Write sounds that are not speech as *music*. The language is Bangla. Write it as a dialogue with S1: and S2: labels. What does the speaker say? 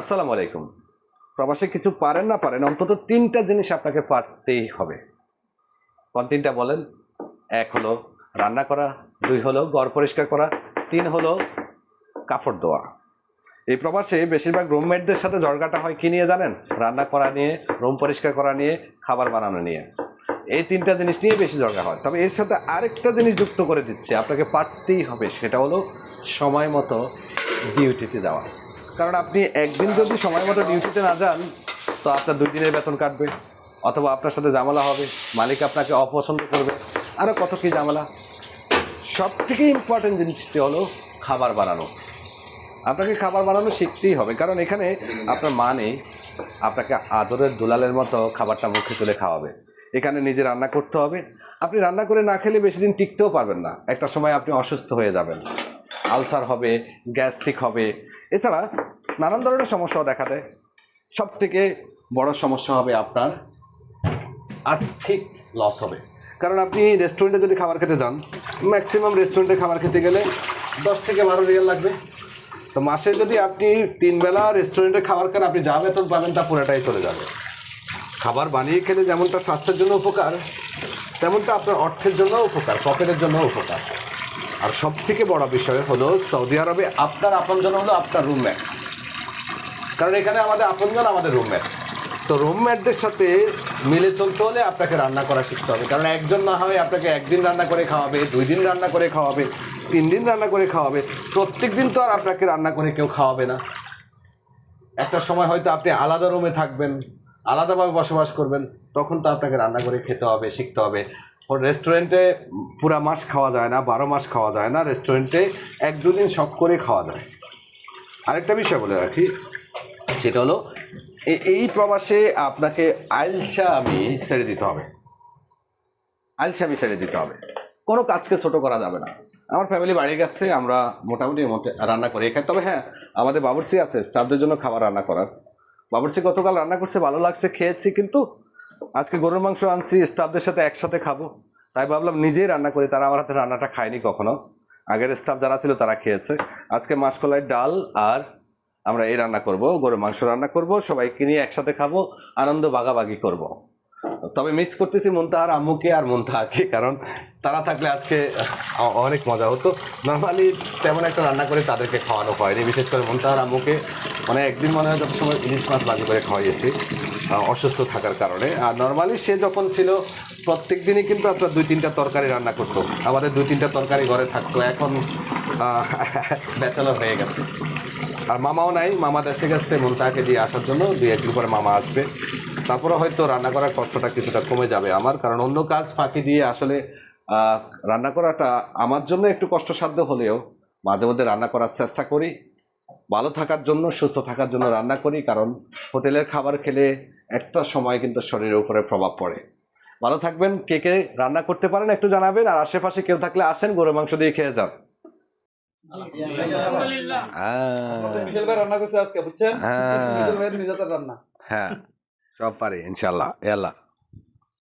S1: আসসালামু আলাইকুম। প্রবাসে কিছু পারেন না পারেন, অন্তত তিনটা জিনিস আপনাকে পারতেই হবে। কোন তিনটা বলেন? এক হলো রান্না করা, দুই হলো ঘর পরিষ্কার করা, তিন হলো কাপড় ধোয়া। এই প্রবাসে বেশিরভাগ রুমমেটদের সাথে ঝড়গাটা হয় কি নিয়ে জানেন? রান্না করা নিয়ে রুম পরিষ্কার করা নিয়ে, খাবার বানানো নিয়ে। এই তিনটা জিনিস নিয়ে বেশি ঝগড়া হয়। তবে এর সাথে আরেকটা জিনিস যুক্ত করে দিচ্ছে, আপনাকে পারতেই হবে, সেটা হলো সময় মতো ডিউটিতে যাওয়া। কারণ আপনি একদিন যদি সময় মতো ডিউটিতে না যান, তো আপনার দুই দিনের বেতন কাটবে, অথবা আপনার সাথে ঝামেলা হবে, মালিক আপনাকে অপছন্দ করবে আরও কত কী জামালা সব থেকে ইম্পর্টেন্ট জিনিসটি হলো খাবার বানানো। আপনাকে খাবার বানানো শিখতেই হবে, কারণ এখানে আপনার মা নেই, আপনাকে আদরের দুলালের মতো খাবারটা মুখে তুলে খাওয়াবে। এখানে নিজে রান্না করতে হবে। আপনি রান্না করে না খেলে বেশি দিন টিকতেও পারবেন না। একটা সময় আপনি অসুস্থ হয়ে যাবেন। আলসার হবে, গ্যাস্ট্রিক হবে। এছাড়া নানান ধরনের সমস্যাও দেখা দেয়। সব থেকে বড় সমস্যা হবে আপনার আর্থিক লস হবে। কারণ আপনি রেস্টুরেন্টে যদি খাবার খেতে যান ম্যাক্সিমাম রেস্টুরেন্টে খাবার খেতে গেলে দশ থেকে বারো রিয়াল লাগবে। তো মাসে যদি আপনি তিন বেলা রেস্টুরেন্টে খাবার খান, আপনি যা বেতন পাবেন তা পুরোটাই চলে যাবে। খাবার বানিয়ে খেলে যেমনটা স্বাস্থ্যের জন্য উপকার, তেমনটা আপনার অর্থের জন্য উপকার পকেটের জন্য উপকার। আর সব থেকে বড় বিষয় হলো সৌদি আরবে আপনার আপনজন হলো আপনার রুমমেট কারণ এখানে আমাদের আপনজন আমাদের রুমমেট তো রুমমেটদের সাথে মিলে চলতে হলে আপনাকে রান্না করা শিখতে হবে। কারণ একজন না হয় আপনাকে একদিন রান্না করে খাওয়াবে, দুই দিন রান্না করে খাওয়াবে, তিন দিন রান্না করে খাওয়াবে। প্রত্যেক দিন তো আর আপনাকে রান্না করে কেউ খাওয়াবে না। একটা সময় হয়তো আপনি আলাদা রুমে থাকবেন, আলাদাভাবে বসবাস করবেন, তখন তো আপনাকে রান্না করে খেতে হবে, শিখতে হবে। রেস্টুরেন্টে পুরা মাস খাওয়া যায় না, বারো মাস খাওয়া যায় না রেস্টুরেন্টে এক দুদিন শখ করে খাওয়া যায়। আরেকটা বিষয় বলে রাখি, সেটা হলো এই প্রবাসে আপনাকে আইলসা আমি ছেড়ে দিতে হবে। আইলসা আমি ছেড়ে দিতে হবে। কোনো কাজকে ছোট করা যাবে না। আমার ফ্যামিলি বাড়ি গেছে আমরা মোটামুটি মোটে- রান্না করি এখানে। তবে হ্যাঁ আমাদের বাবুর্চি আছে স্টাফদের জন্য খাবার রান্না করার। বাবুর্চি গতকাল রান্না করছে, ভালো লাগছে, খেয়েছি, কিন্তু আজকে গরুর মাংস আনছি স্টাফদের সাথে একসাথে খাব। তাই ভাবলাম নিজেই রান্না করি, তারা আমার হাতে রান্নাটা খায়নি কখনো। আগের স্টাফ যারা ছিল তারা খেয়েছে। আজকে মাসকলাই ডাল আর আমরা এই রান্না করব, গরুর মাংস রান্না করব, সবাইকে নিয়ে একসাথে খাব, আনন্দ বাগাবাগি করব। তবে মিস করতেছি মুনতাহার আম্মুকে আর মুনতাহাকে, কারণ তারা থাকলে আজকে অনেক মজা হতো। নর্মালি তেমন একটা রান্না করে তাদেরকে খাওয়ানো হয়নি, বিশেষ করে মুনতাহার আম্মুকে। মানে একদিন মনে হয় যত সময় ইলিশ মাছ বাজি করে খাওয়াইয়েছি। অসুস্থ থাকার কারণে। আর নর্মালি সে যখন ছিল প্রত্যেক দিনই কিন্তু আপনার দুই, তিনটা তরকারি রান্না করতো। আমাদের দুই, তিনটা তরকারি ঘরে থাকতো। এখন ব্যাচেলর *laughs* হয়ে গেছে। আর মামাও নাই। মামা দেশে গেছে মনতাকে দিয়ে আসার জন্য। দুই, একদিন পরে মামা আসবে। তারপরে হয়তো রান্না করার কষ্টটা কিছুটা কমে যাবে আমার। কারণ অন্য কাজ ফাঁকি দিয়ে আসলে রান্না করাটা আমার জন্য একটু কষ্টসাধ্য হলেও মাঝে মধ্যে রান্না করার চেষ্টা করি। ভালো থাকার জন্য সুস্থ থাকার জন্য রান্না করি কারণ হোটেলের খাবার খেলে একটা সময় কিন্তু শরীরের উপরে প্রভাব পড়ে। ভালো থাকবেন কে কে রান্না করতে পারেন একটু জানাবেন আর আশেপাশে কেউ থাকলে আসেন গরু মাংস দিয়ে খেয়ে যান। হ্যাঁ। হ্যাঁ। হ্যাঁ সব পারি ইনশাল্লাহ আল্লাহ